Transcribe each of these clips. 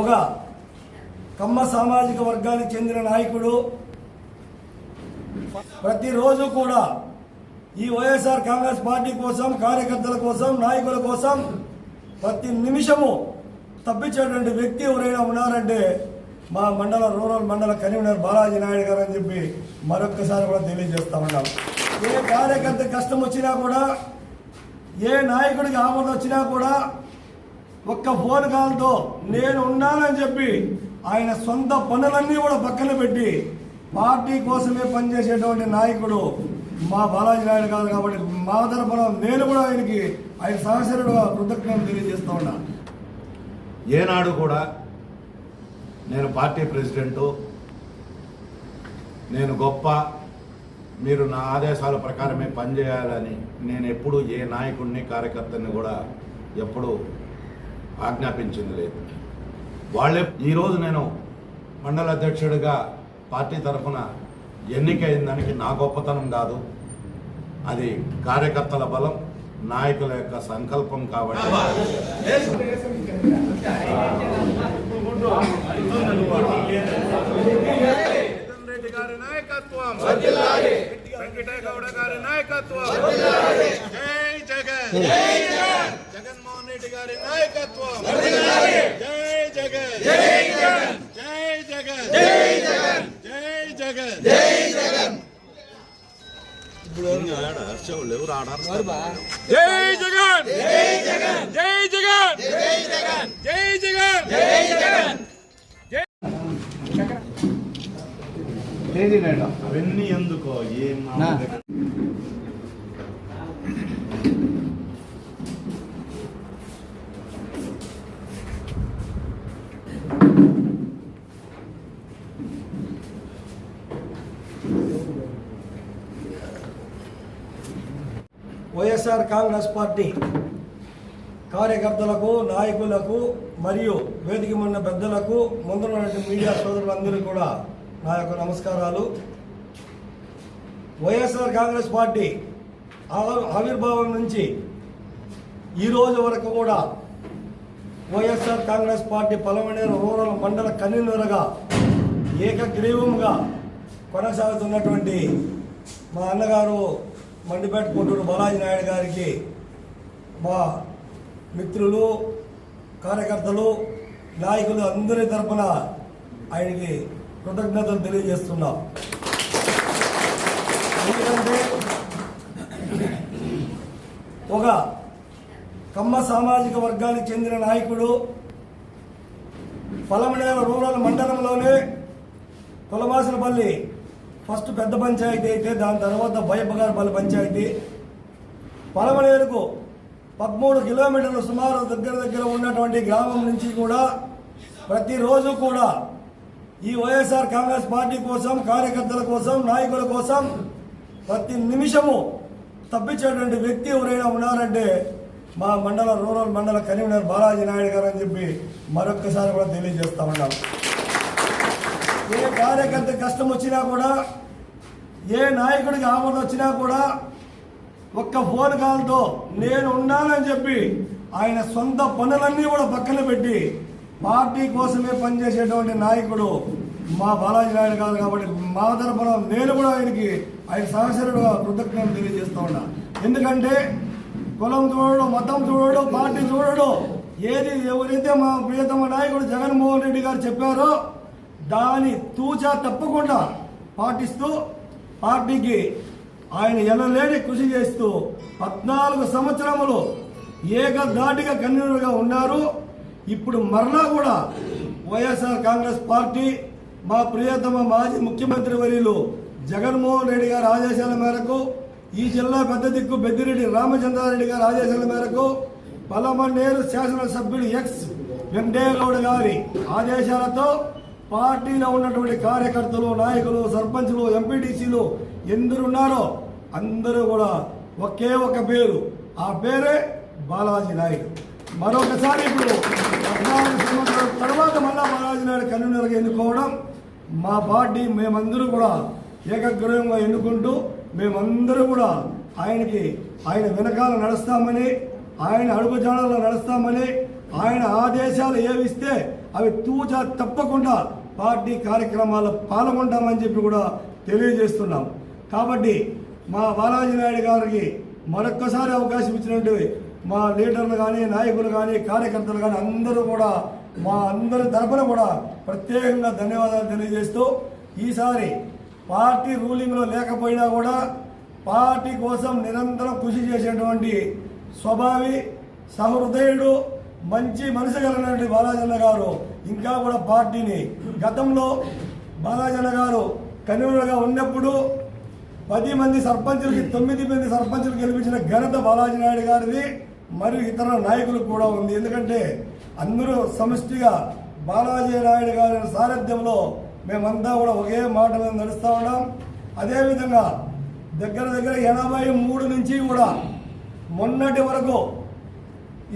ఒక కమ్మ సామాజిక వర్గానికి చెందిన నాయకుడు. ప్రతిరోజు కూడా ఈ వైఎస్ఆర్ కాంగ్రెస్ పార్టీ కోసం కార్యకర్తల కోసం నాయకుల కోసం ప్రతి నిమిషము తప్పించేటువంటి వ్యక్తి ఎవరైనా ఉన్నారంటే మా మండల రూరల్ మండల కన్వీనర్ బాలాజీ నాయుడు గారు అని చెప్పి మరొక్కసారి కూడా తెలియజేస్తా ఉన్నాం. ఏ కార్యకర్త కష్టం వచ్చినా కూడా ఏ నాయకుడికి ఆమోదం వచ్చినా కూడా ఒక్క ఫోన్ కాల్తో నేను ఉన్నానని చెప్పి ఆయన సొంత పనులన్నీ కూడా పక్కన పెట్టి పార్టీ కోసమే పనిచేసేటువంటి నాయకుడు మా బాలాజీ నాయుడు కాదు కాబట్టి మా తరఫున నేను కూడా ఆయనకి ఆయన సహచరుడుగా కృతజ్ఞతలు తెలియజేస్తూ ఉన్నా. ఏనాడు కూడా నేను పార్టీ ప్రెసిడెంటు నేను గొప్ప మీరు నా ఆదేశాల ప్రకారమే పనిచేయాలని నేను ఎప్పుడు ఏ నాయకుడిని కార్యకర్తని కూడా ఎప్పుడు ఆజ్ఞాపించింది లేదు. వాళ్ళే ఈరోజు నేను మండల అధ్యక్షుడిగా పార్టీ తరఫున ఎన్నికైన దానికి నా గొప్పతనం కాదు. అది కార్యకర్తల బలం నాయకుల యొక్క సంకల్పం కాబట్టి. రెడ్డి గారి నాయకత్వం. వెంకటేగౌడ గారి నాయకత్వం. జై జగన్. జగన్మోహన్ రెడ్డి గారి నాయకత్వం. జై జగన్. జై జగన్ జై జగన్ జై జగన్ ఎందుకో ఏం వైఎస్ఆర్ కాంగ్రెస్ పార్టీ కార్యకర్తలకు నాయకులకు మరియు వేదిక ఉన్న పెద్దలకు ముందున్నటువంటి మీడియా సోదరులందరూ కూడా నా యొక్క నమస్కారాలు. వైఎస్ఆర్ కాంగ్రెస్ పార్టీ ఆవిర్భావం నుంచి ఈ రోజు వరకు కూడా YSR Congress party Palamaner rural మండల కన్వీనర్గా ఏకగ్రీవంగా కొనసాగుతున్నటువంటి మా అన్నగారు మండిపేట బాలాజీ నాయుడు గారికి మా మిత్రులు కార్యకర్తలు నాయకులు అందరి తరఫున ఆయనకి కృతజ్ఞతలు తెలియజేస్తున్నాం. ఎందుకంటే ఒక కమ్మ సామాజిక వర్గానికి చెందిన నాయకుడు పలమనేర రూరల్ మండలంలోనే కులమాసనపల్లి ఫస్ట్ పెద్ద పంచాయతీ అయితే దాని తర్వాత బయపగారపల్లి పంచాయతీ. పలమనేరుకు పదమూడు కిలోమీటర్లు సుమారు దగ్గర దగ్గర ఉన్నటువంటి గ్రామం నుంచి కూడా ప్రతిరోజు కూడా ఈ వైఎస్ఆర్ కాంగ్రెస్ పార్టీ కోసం కార్యకర్తల కోసం నాయకుల కోసం ప్రతి నిమిషము తప్పించేటువంటి వ్యక్తి ఎవరైనా ఉన్నారంటే మా మండల రూరల్ మండల కన్వీనర్ బాలాజీ నాయుడు గారు అని చెప్పి మరొక్కసారి కూడా తెలియజేస్తా ఉన్నాం ఏ కార్యకర్త కష్టం వచ్చినా కూడా ఏ నాయకుడికి ఆపద వచ్చినా కూడా ఒక్క ఫోన్ కాల్తో నేను ఉన్నానని చెప్పి ఆయన సొంత పనులన్నీ కూడా పక్కన పెట్టి పార్టీ కోసమే పనిచేసేటువంటి నాయకుడు మా బాలాజీ నాయుడు కాదు కాబట్టి మా తరఫున నేను కూడా ఆయనకి ఆయన సహచరుడుగా కృతజ్ఞతలు తెలియజేస్తూ ఉన్నా. ఎందుకంటే కులం చూడడు మతం చూడడు పార్టీ చూడడు ఏది ఎవరైతే మా ప్రియతమ నాయకుడు జగన్మోహన్ రెడ్డి గారు చెప్పారో దాని తూచా తప్పకుండా పాటిస్తూ పార్టీకి ఆయన ఎనలేని కృషి చేస్తూ పద్నాలుగు సంవత్సరములు ఏకధాటిగా కన్వీనర్గా ఉన్నారు. ఇప్పుడు మరలా కూడా వైఎస్ఆర్ కాంగ్రెస్ పార్టీ మా ప్రియతమ మాజీ ముఖ్యమంత్రి వర్యులు జగన్మోహన్ రెడ్డి గారి ఆదేశాల మేరకు ఈ జిల్లా పెద్ద దిక్కు బెద్దిరెడ్డి రామచంద్రారెడ్డి గారి ఆదేశాల మేరకు పలమనేరు శాసనసభ్యుడు ఎక్స్ వెంకటేగౌడ గారి ఆదేశాలతో పార్టీలో ఉన్నటువంటి కార్యకర్తలు నాయకులు సర్పంచ్లు ఎంపీటీసీలు ఎందరున్నారో అందరూ కూడా ఒకే ఒక పేరు. ఆ పేరే బాలాజీ నాయుడు. మరొకసారి ఇప్పుడు పద్నాలుగు సంవత్సరాల తర్వాత మళ్ళా బాలాజీ నాయుడు కన్వీనర్గా ఎన్నుకోవడం మా పార్టీ మేమందరూ కూడా ఏకగ్రహంగా ఎన్నుకుంటూ మేమందరూ కూడా ఆయనకి ఆయన వెనకాల నడుస్తామని ఆయన అడుగుజాడలో నడుస్తామని ఆయన ఆదేశాలు ఏవిస్తే అవి తూచా తప్పకుండా పార్టీ కార్యక్రమాల్లో పాల్గొంటామని చెప్పి కూడా తెలియజేస్తున్నాం. కాబట్టి మా బాలాజీ నాయుడు గారికి మరొక్కసారి అవకాశం ఇచ్చినట్టు మా లీడర్లు కానీ నాయకులు కానీ కార్యకర్తలు కానీ అందరూ కూడా మా అందరి తరఫున కూడా ప్రత్యేకంగా ధన్యవాదాలు తెలియజేస్తూ ఈసారి పార్టీ రూలింగ్లో లేకపోయినా కూడా పార్టీ కోసం నిరంతరం కృషి చేసేటువంటి స్వభావి సహృదయుడు మంచి మనసు కలిగినటువంటి బాలాజన్న గారు ఇంకా కూడా పార్టీని. గతంలో బాలాజన్న గారు కన్వీనర్గా ఉన్నప్పుడు పది మంది సర్పంచులకి తొమ్మిది మంది సర్పంచులు గెలిపించిన ఘనత బాలాజీ నాయుడు గారిది. మరియు ఇతర నాయకులకు కూడా ఉంది. ఎందుకంటే అందరూ సమిష్టిగా బాలాజీ నాయుడు గారి సారథ్యంలో మేమంతా కూడా ఒకే మాట మీద నడుస్తూ ఉన్నాం. అదేవిధంగా దగ్గర దగ్గర ఎనభై మూడు నుంచి కూడా మొన్నటి వరకు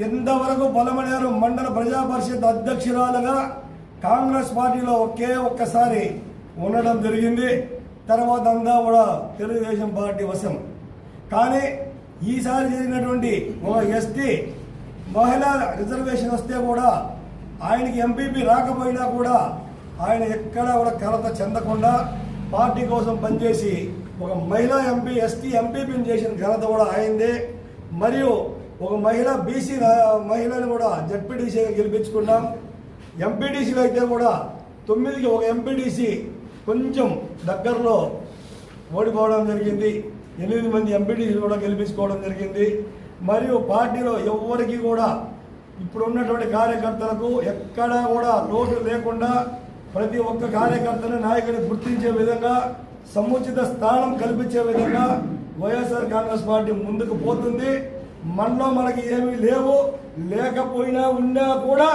ఎంతవరకు బలమనేరు మండల ప్రజా పరిషత్ అధ్యక్షురాలుగా కాంగ్రెస్ పార్టీలో ఒకే ఒక్కసారి ఉండడం జరిగింది. తర్వాత అంతా కూడా తెలుగుదేశం పార్టీ వశం. కానీ ఈసారి జరిగినటువంటి ఒక ఎస్టీ మహిళా రిజర్వేషన్ వస్తే కూడా ఆయనకి ఎంపీపీ రాకపోయినా కూడా ఆయన ఎక్కడా కూడా కలత చెందకుండా పార్టీ కోసం పనిచేసి ఒక మహిళా ఎంపీ ఎస్టీ ఎంపీపీని చేసిన ఘనత కూడా ఆయనదే. మరియు ఒక మహిళ బీసీ మహిళను కూడా జడ్పీటీసీగా గెలిపించుకున్నాం. ఎంపీటీసీలు అయితే కూడా తొమ్మిదికి ఒక ఎంపీటీసీ కొంచెం దగ్గరలో ఓడిపోవడం జరిగింది. ఎనిమిది మంది ఎంపీటీసీలు కూడా గెలిపించుకోవడం జరిగింది. మరియు పార్టీలో ఎవరికి కూడా ఇప్పుడు ఉన్నటువంటి కార్యకర్తలకు ఎక్కడా కూడా లోటు లేకుండా ప్రతి ఒక్క కార్యకర్తను నాయకుని గుర్తించే విధంగా సముచిత స్థానం కల్పించే విధంగా వైఎస్ఆర్ కాంగ్రెస్ పార్టీ ముందుకు పోతుంది. మనలో మనకి ఏమీ లేవు లేకపోయినా ఉన్నా కూడా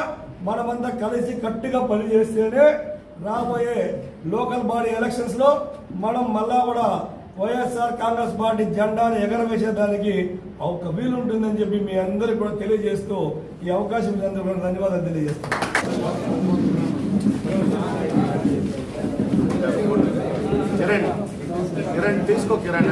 మనమంతా కలిసి కట్టుగా పనిచేస్తేనే రాబోయే లోకల్ బాడీ ఎలక్షన్స్లో మనం మళ్ళా కూడా వైఎస్ఆర్ కాంగ్రెస్ పార్టీ జెండాను ఎగరవేసేదానికి ఒక వీలు ఉంటుందని చెప్పి మీ అందరికి కూడా తెలియజేస్తూ ఈ అవకాశం అందరూ కూడా ధన్యవాదాలు తెలియజేస్తాను కిరణ్ కిరణ్ తీసుకో కిరణ్.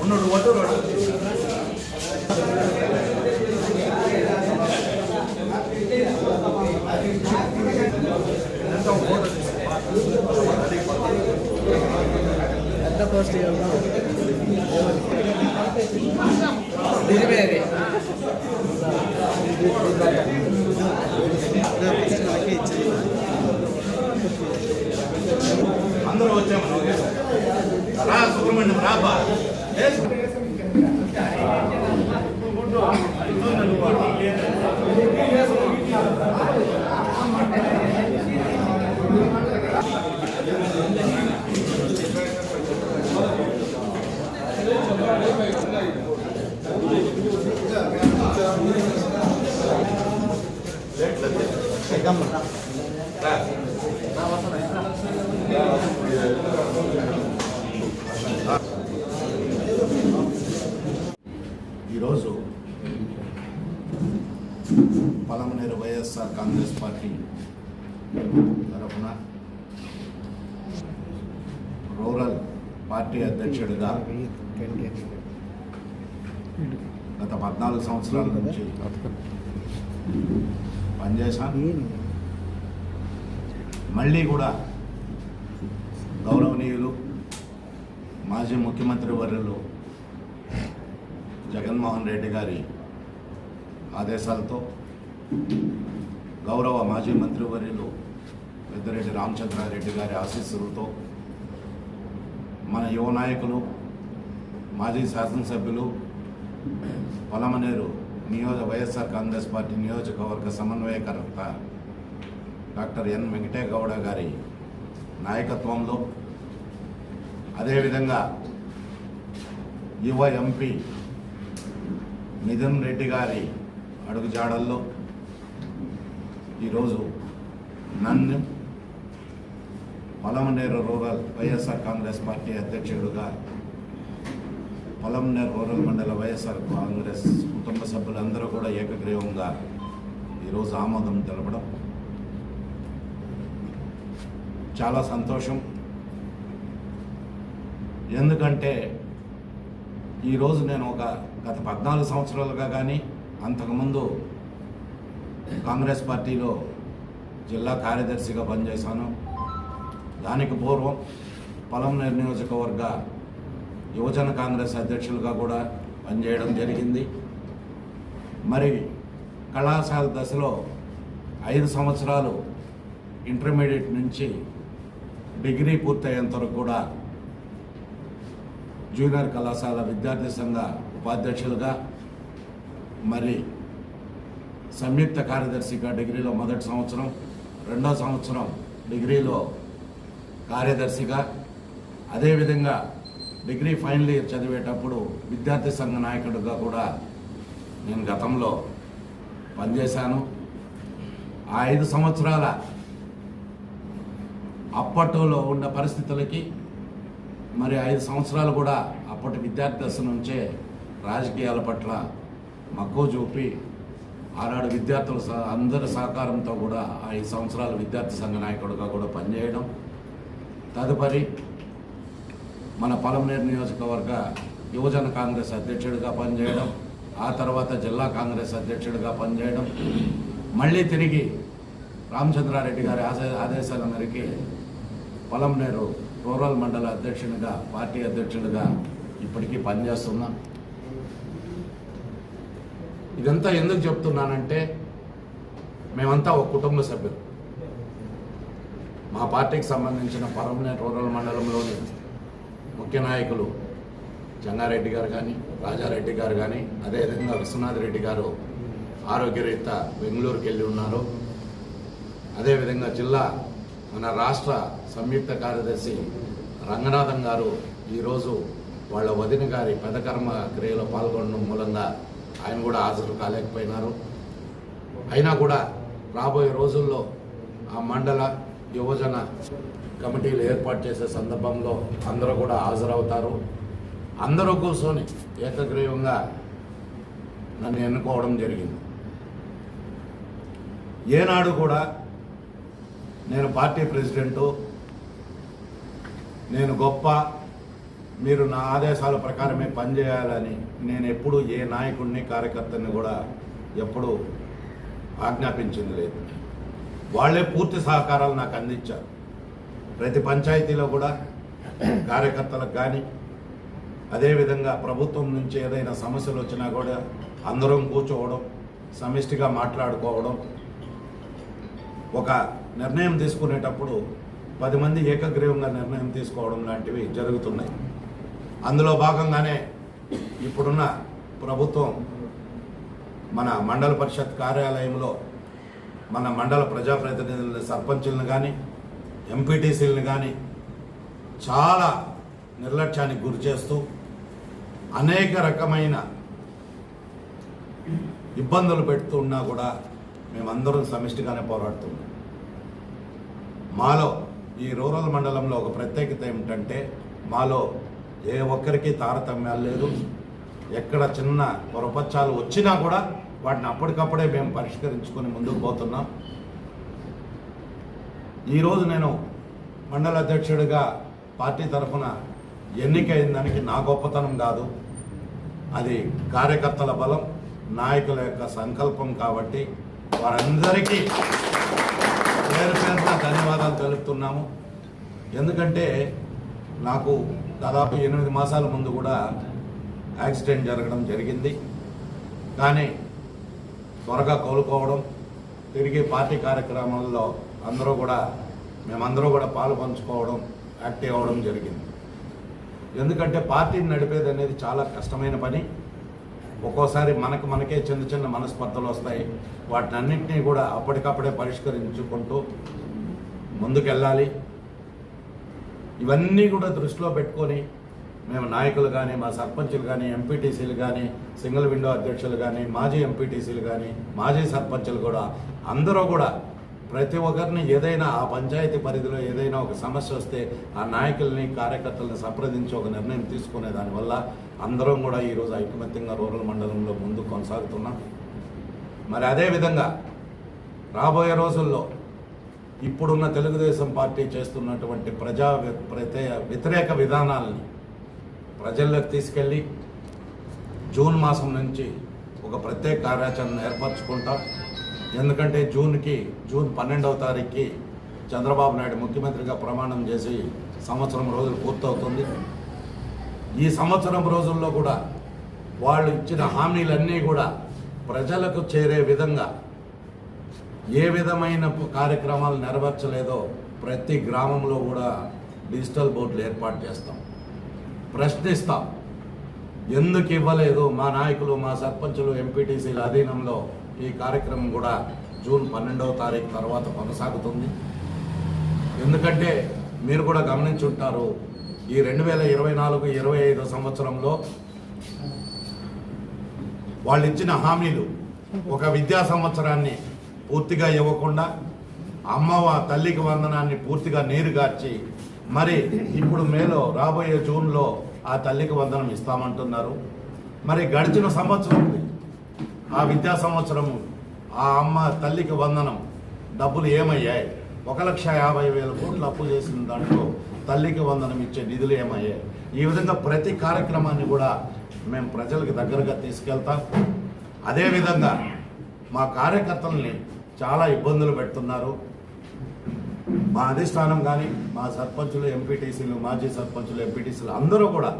ஒன்னோட ஒட்டோட ஃபர்ஸ்ட் இயர் தான் నిజమే అందరూ వచ్చాము. రా సుబ్రహ్మణ్యం రాబా ఈరోజు పలమనేరు వైఎస్ఆర్ కాంగ్రెస్ పార్టీ తరఫున రూరల్ పార్టీ అధ్యక్షుడిగా గత పద్నాలుగు సంవత్సరాల నుంచి పనిచేశాను. మళ్ళీ కూడా గౌరవనీయులు మాజీ ముఖ్యమంత్రి వర్యులు జగన్మోహన్ రెడ్డి గారి ఆదేశాలతో గౌరవ మాజీ మంత్రివర్యులు పెద్దిరెడ్డి రామచంద్రారెడ్డి గారి ఆశీస్సులతో మన యువ నాయకులు మాజీ శాసనసభ్యులు పొలమనేరు నియోజ వైఎస్ఆర్ కాంగ్రెస్ పార్టీ నియోజకవర్గ సమన్వయకర్త డాక్టర్ ఎన్ వెంకటేగౌడ గారి నాయకత్వంలో అదేవిధంగా యువ ఎంపీ నితిన్ రెడ్డి గారి అడుగుజాడల్లో ఈరోజు నన్ను Palamaner rural YSR Congress party అధ్యక్షుడుగా పొలం రూరల్ మండల వైఎస్ఆర్ కాంగ్రెస్ కుటుంబ సభ్యులందరూ కూడా ఏకగ్రీవంగా ఈరోజు ఆమోదం తెలపడం చాలా సంతోషం. ఎందుకంటే ఈరోజు నేను ఒక గత పద్నాలుగు సంవత్సరాలుగా కానీ అంతకుముందు కాంగ్రెస్ పార్టీలో జిల్లా కార్యదర్శిగా పనిచేశాను. దానికి పూర్వం పొలంనేరు నియోజకవర్గ యువజన కాంగ్రెస్ అధ్యక్షులుగా కూడా పనిచేయడం జరిగింది. మరి కళాశాల దశలో ఐదు సంవత్సరాలు ఇంటర్మీడియట్ నుంచి డిగ్రీ పూర్తయ్యేంత వరకు కూడా జూనియర్ కళాశాల విద్యార్థి సంఘ ఉపాధ్యక్షులుగా మరి సంయుక్త కార్యదర్శిగా డిగ్రీలో మొదటి సంవత్సరం రెండో సంవత్సరం డిగ్రీలో కార్యదర్శిగా అదేవిధంగా డిగ్రీ ఫైనల్ ఇయర్ చదివేటప్పుడు విద్యార్థి సంఘ నాయకుడిగా కూడా నేను గతంలో పనిచేశాను. ఆ ఐదు సంవత్సరాల అప్పట్లో ఉన్న పరిస్థితులకి మరి ఐదు సంవత్సరాలు కూడా అప్పటి విద్యార్థి దశ నుంచే రాజకీయాల పట్ల మక్కువ చూపి ఆనాడు విద్యార్థుల అందరి సహకారంతో కూడా ఐదు సంవత్సరాలు విద్యార్థి సంఘ నాయకుడిగా కూడా పనిచేయడం. తదుపరి మన పొలంనేరు నియోజకవర్గ యువజన కాంగ్రెస్ అధ్యక్షుడిగా పనిచేయడం ఆ తర్వాత జిల్లా కాంగ్రెస్ అధ్యక్షుడిగా పనిచేయడం మళ్ళీ తిరిగి రామచంద్రారెడ్డి గారి ఆదేశాల మేరకి పొలంనేరు రూరల్ మండల అధ్యక్షునిగా పార్టీ అధ్యక్షుడిగా ఇప్పటికీ పనిచేస్తున్నా. ఇదంతా ఎందుకు చెప్తున్నానంటే మేమంతా ఒక కుటుంబ సభ్యులు. మా పార్టీకి సంబంధించిన పొలంనేరు రూరల్ మండలంలోని ముఖ్య నాయకులు జంగారెడ్డి గారు కానీ రాజారెడ్డి గారు కానీ అదేవిధంగా విశ్వనాథ్ రెడ్డి గారు ఆరోగ్యరీత్యా బెంగళూరుకి వెళ్ళి ఉన్నారు. అదేవిధంగా జిల్లా మన రాష్ట్ర సంయుక్త కార్యదర్శి రంగనాథన్ గారు ఈరోజు వాళ్ళ వదిన గారి పెదకర్మ క్రియలో పాల్గొనడం మూలంగా ఆయన కూడా హాజరు కాలేకపోయినారు. అయినా కూడా రాబోయే రోజుల్లో ఆ మండల యువజన కమిటీలు ఏర్పాటు చేసే సందర్భంలో అందరూ కూడా హాజరవుతారు. అందరూ కూర్చొని ఏకగ్రీవంగా నన్ను ఎన్నుకోవడం జరిగింది. ఏనాడు కూడా నేను పార్టీ ప్రెసిడెంటు నేను గొప్ప మీరు నా ఆదేశాల ప్రకారమే పనిచేయాలని నేను ఎప్పుడు ఏ నాయకుడిని కార్యకర్తని కూడా ఎప్పుడు ఆజ్ఞాపించింది లేదు. వాళ్ళే పూర్తి సహకారాలు నాకు అందించారు. ప్రతి పంచాయతీలో కూడా కార్యకర్తలకు కానీ అదేవిధంగా ప్రభుత్వం నుంచి ఏదైనా సమస్యలు వచ్చినా కూడా అందరం కూర్చోవడం సమిష్టిగా మాట్లాడుకోవడం. ఒక నిర్ణయం తీసుకునేటప్పుడు పది మంది ఏకగ్రీవంగా నిర్ణయం తీసుకోవడం లాంటివి జరుగుతున్నాయి. అందులో భాగంగానే ఇప్పుడున్న ప్రభుత్వం మన మండల పరిషత్ కార్యాలయంలో మన మండల ప్రజాప్రతినిధులను సర్పంచులను కానీ ఎంపీటీసీలను కానీ చాలా నిర్లక్ష్యానికి గురి చేస్తూ అనేక రకమైన ఇబ్బందులు పెడుతున్నా కూడా మేమందరం సమిష్టిగానే పోరాడుతున్నాం మాలో ఈ రూరల్ మండలంలో ఒక ప్రత్యేకత ఏమిటంటే మాలో ఏ ఒక్కరికి తారతమ్యాలు లేదు. ఎక్కడ చిన్న పొరపచ్చాలు వచ్చినా కూడా వాటిని అప్పటికప్పుడే మేము పరిష్కరించుకొని ముందుకు పోతున్నాం. ఈరోజు నేను మండల అధ్యక్షుడిగా పార్టీ తరఫున ఎన్నికైన దానికి నా గొప్పతనం కాదు. అది కార్యకర్తల బలం నాయకుల యొక్క సంకల్పం కాబట్టి వారందరికీ పేరు పేరున ధన్యవాదాలు తెలుపుతున్నాము. ఎందుకంటే నాకు దాదాపు ఎనిమిది మాసాల ముందు కూడా యాక్సిడెంట్ జరగడం జరిగింది. కానీ త్వరగా కోలుకోవడం తిరిగి పార్టీ కార్యక్రమాల్లో అందరూ కూడా మేమందరూ కూడా పాలు పంచుకోవడం యాక్టివ్ అవ్వడం జరిగింది. ఎందుకంటే పార్టీని నడిపేది అనేది చాలా కష్టమైన పని. ఒక్కోసారి మనకు మనకే చిన్న చిన్న మనస్పర్ధలు వస్తాయి. వాటిని అన్నింటినీ కూడా అప్పటికప్పుడే పరిష్కరించుకుంటూ ముందుకెళ్ళాలి. ఇవన్నీ కూడా దృష్టిలో పెట్టుకొని మేము నాయకులు కానీ మా సర్పంచులు కానీ ఎంపీటీసీలు కానీ సింగిల్ విండో అధ్యక్షులు కానీ మాజీ ఎంపీటీసీలు కానీ మాజీ సర్పంచులు కూడా అందరూ కూడా ప్రతి ఒక్కరిని ఏదైనా ఆ పంచాయతీ పరిధిలో ఏదైనా ఒక సమస్య వస్తే ఆ నాయకుల్ని కార్యకర్తలను సంప్రదించి ఒక నిర్ణయం తీసుకునే దానివల్ల అందరం కూడా ఈరోజు ఐకమత్యంగా రూరల్ మండలంలో ముందు కొనసాగుతున్నాం. మరి అదేవిధంగా రాబోయే రోజుల్లో ఇప్పుడున్న తెలుగుదేశం పార్టీ చేస్తున్నటువంటి ప్రజా వ్యతిరేక విధానాలని ప్రజల్లోకి తీసుకెళ్ళి జూన్ మాసం నుంచి ఒక ప్రత్యేక కార్యాచరణ ఏర్పరచుకుంటాం. ఎందుకంటే జూన్కి జూన్ పన్నెండవ తారీఖుకి చంద్రబాబు నాయుడు ముఖ్యమంత్రిగా ప్రమాణం చేసి సంవత్సరం రోజులు పూర్తవుతుంది. ఈ సంవత్సరం రోజుల్లో కూడా వాళ్ళు ఇచ్చిన హామీలన్నీ కూడా ప్రజలకు చేరే విధంగా ఏ విధమైన కార్యక్రమాలు నెరవేర్చలేదో ప్రతి గ్రామంలో కూడా డిజిటల్ బోర్డులు ఏర్పాటు చేస్తాం. ప్రశ్నిస్తాం. ఎందుకు ఇవ్వలేదు మా నాయకులు మా సర్పంచులు ఎంపీటీసీల అధీనంలో ఈ కార్యక్రమం కూడా జూన్ పన్నెండవ తారీఖు తర్వాత కొనసాగుతుంది? ఎందుకంటే మీరు కూడా గమనించుంటారు ఈ రెండు వేల ఇరవై నాలుగు ఇరవై ఐదు సంవత్సరంలో వాళ్ళు ఇచ్చిన హామీలు ఒక విద్యా సంవత్సరాన్ని పూర్తిగా ఇవ్వకుండా అమ్మవ తల్లికి వందనాన్ని పూర్తిగా నీరుగార్చి మరి ఇప్పుడు మేలో రాబోయే జూన్లో ఆ తల్లికి వందనం ఇస్తామంటున్నారు. మరి గడిచిన సంవత్సరం ఆ విద్యా సంవత్సరము ఆ అమ్మ తల్లికి వందనం డబ్బులు ఏమయ్యాయి? ఒక లక్ష యాభై వేల కోట్లు అప్పు చేసిన దాంట్లో తల్లికి వందనం ఇచ్చే నిధులు ఏమయ్యాయి? ఈ విధంగా ప్రతి కార్యక్రమాన్ని కూడా మేము ప్రజలకు దగ్గరగా తీసుకెళ్తాం. అదేవిధంగా మా కార్యకర్తల్ని చాలా ఇబ్బందులు పెడుతున్నారు. మా అధిష్టానం కానీ మా సర్పంచులు ఎంపీటీసీలు మాజీ సర్పంచులు ఎంపీటీసీలు అందరూ కూడా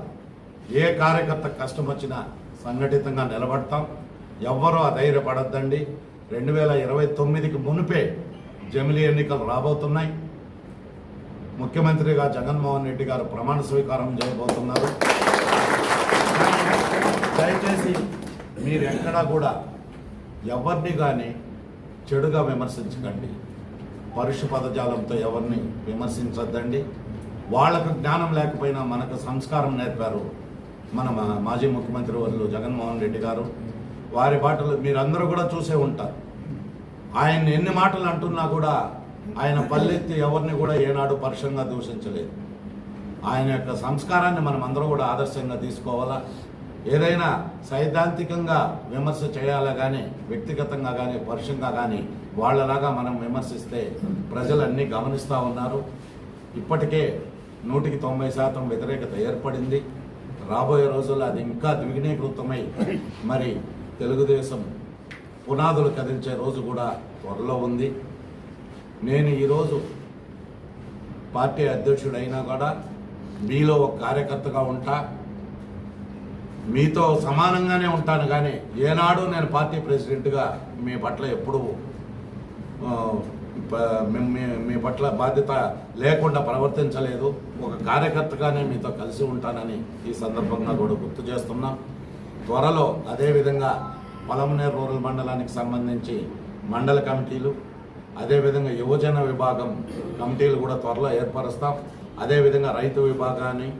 ఏ కార్యకర్త కష్టం వచ్చినా సంఘటితంగా నిలబడతాం. ఎవ్వరూ అధైర్యపడద్దండి. రెండు వేల ఇరవై తొమ్మిదికి మునిపే జమిలీ ఎన్నికలు రాబోతున్నాయి. ముఖ్యమంత్రిగా జగన్మోహన్ రెడ్డి గారు ప్రమాణ స్వీకారం చేయబోతున్నారు. దయచేసి మీరు ఎక్కడా కూడా ఎవరిని కానీ చెడుగా విమర్శించకండి. పరుష పదజాలంతో ఎవరిని విమర్శించొద్దండి. వాళ్ళకు జ్ఞానం లేకపోయినా మనకు సంస్కారం నేర్పారు మన మాజీ ముఖ్యమంత్రి వాళ్ళు జగన్మోహన్ రెడ్డి గారు. వారి బాటలు మీరందరూ కూడా చూసే ఉంటారు. ఆయన ఎన్ని మాటలు అంటున్నా కూడా ఆయన పల్లెత్తి ఎవరిని కూడా ఏనాడు పరుషంగా దూషించలేదు. ఆయన యొక్క సంస్కారాన్ని మనం అందరూ కూడా ఆదర్శంగా తీసుకోవాలా? ఏదైనా సైద్ధాంతికంగా విమర్శ చేయాలా కానీ వ్యక్తిగతంగా కానీ పరుషంగా కానీ వాళ్ళలాగా మనం విమర్శిస్తే ప్రజలన్నీ గమనిస్తూ ఉన్నారు. ఇప్పటికే నూటికి తొంభై శాతం వ్యతిరేకత ఏర్పడింది. రాబోయే రోజుల్లో అది ఇంకా ద్విగుణీకృతమై మరి తెలుగుదేశం పునాదులు కదిల్చే రోజు కూడా త్వరలో ఉంది. నేను ఈరోజు పార్టీ అధ్యక్షుడైనా కూడా మీలో ఒక కార్యకర్తగా ఉంటా. మీతో సమానంగానే ఉంటాను కానీ ఏనాడు నేను పార్టీ ప్రెసిడెంట్గా మీ పట్ల ఎప్పుడు మీ- మీ- పట్ల బాధ్యత లేకుండా ప్రవర్తించలేదు. ఒక కార్యకర్తగానే మీతో కలిసి ఉంటానని ఈ సందర్భంగా కూడా గుర్తు చేస్తున్నాం. త్వరలో అదేవిధంగా పలమనేరు రూరల్ మండలానికి సంబంధించి మండల కమిటీలు అదేవిధంగా యువజన విభాగం కమిటీలు కూడా త్వరలో ఏర్పరుస్తాం. అదేవిధంగా రైతు విభాగాన్ని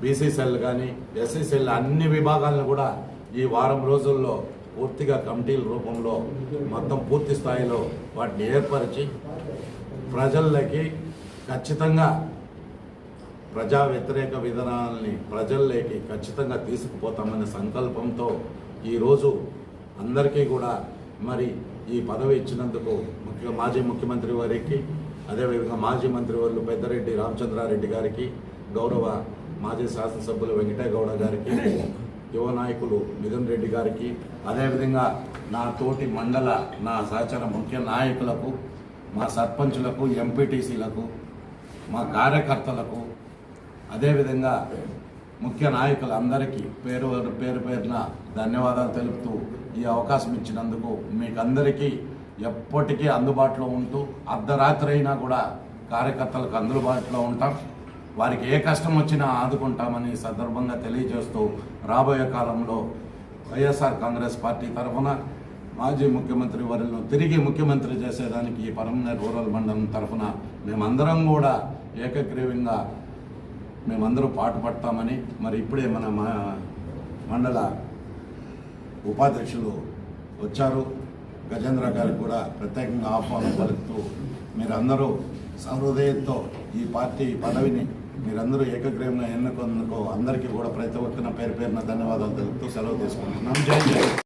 బీసీసీఎల్ కానీ ఎస్సీసీఎల్ అన్ని విభాగాలను కూడా ఈ వారం రోజుల్లో పూర్తిగా కమిటీల రూపంలో మొత్తం పూర్తి స్థాయిలో వాటిని ఏర్పరిచి ప్రజలకి ఖచ్చితంగా ప్రజా వ్యతిరేక విధానాలని ప్రజల్లోకి ఖచ్చితంగా తీసుకుపోతామనే సంకల్పంతో ఈరోజు అందరికీ కూడా మరి ఈ పదవి ఇచ్చినందుకు ముఖ్య మాజీ ముఖ్యమంత్రి వారికి అదేవిధంగా మాజీ మంత్రి వారు పెద్దరెడ్డి రామచంద్రారెడ్డి గారికి గౌరవ మాజీ శాసనసభ్యులు వెంకటేగౌడ గారికి యువ నాయకులు మిథున్ రెడ్డి గారికి అదేవిధంగా నా తోటి మండల నా సహచర ముఖ్య నాయకులకు మా సర్పంచులకు ఎంపీటీసీలకు మా కార్యకర్తలకు అదేవిధంగా ముఖ్య నాయకులందరికీ పేరు పేరు పేరున ధన్యవాదాలు తెలుపుతూ ఈ అవకాశం ఇచ్చినందుకు మీకు అందరికీ ఎప్పటికీ అందుబాటులో ఉంటూ అర్ధరాత్రి అయినా కూడా కార్యకర్తలకు అందుబాటులో ఉంటాం. వారికి ఏ కష్టం వచ్చినా ఆదుకుంటామని సందర్భంగా తెలియజేస్తూ రాబోయే కాలంలో వైఎస్ఆర్ కాంగ్రెస్ పార్టీ తరఫున మాజీ ముఖ్యమంత్రి వారిని తిరిగి ముఖ్యమంత్రి చేసేదానికి ఈ పరమనేర్ రూరల్ మండలం తరఫున మేమందరం కూడా ఏకగ్రీవంగా మేమందరూ పాటుపడతామని మరి ఇప్పుడే మన మా- మండల ఉపాధ్యక్షులు వచ్చారు. గజేంద్ర గారికి కూడా ప్రత్యేకంగా ఆహ్వానం పలుకుతూ మీరందరూ సహృదయంతో ఈ పార్టీ పదవిని మీరందరూ ఏకగ్రీవంగా ఎన్నుకున్నందుకు అందరికీ కూడా ప్రతి ఒక్కరిన పేరు పేరున ధన్యవాదాలు తెలుపుతూ సెలవు తీసుకుంటున్నాం. జై జై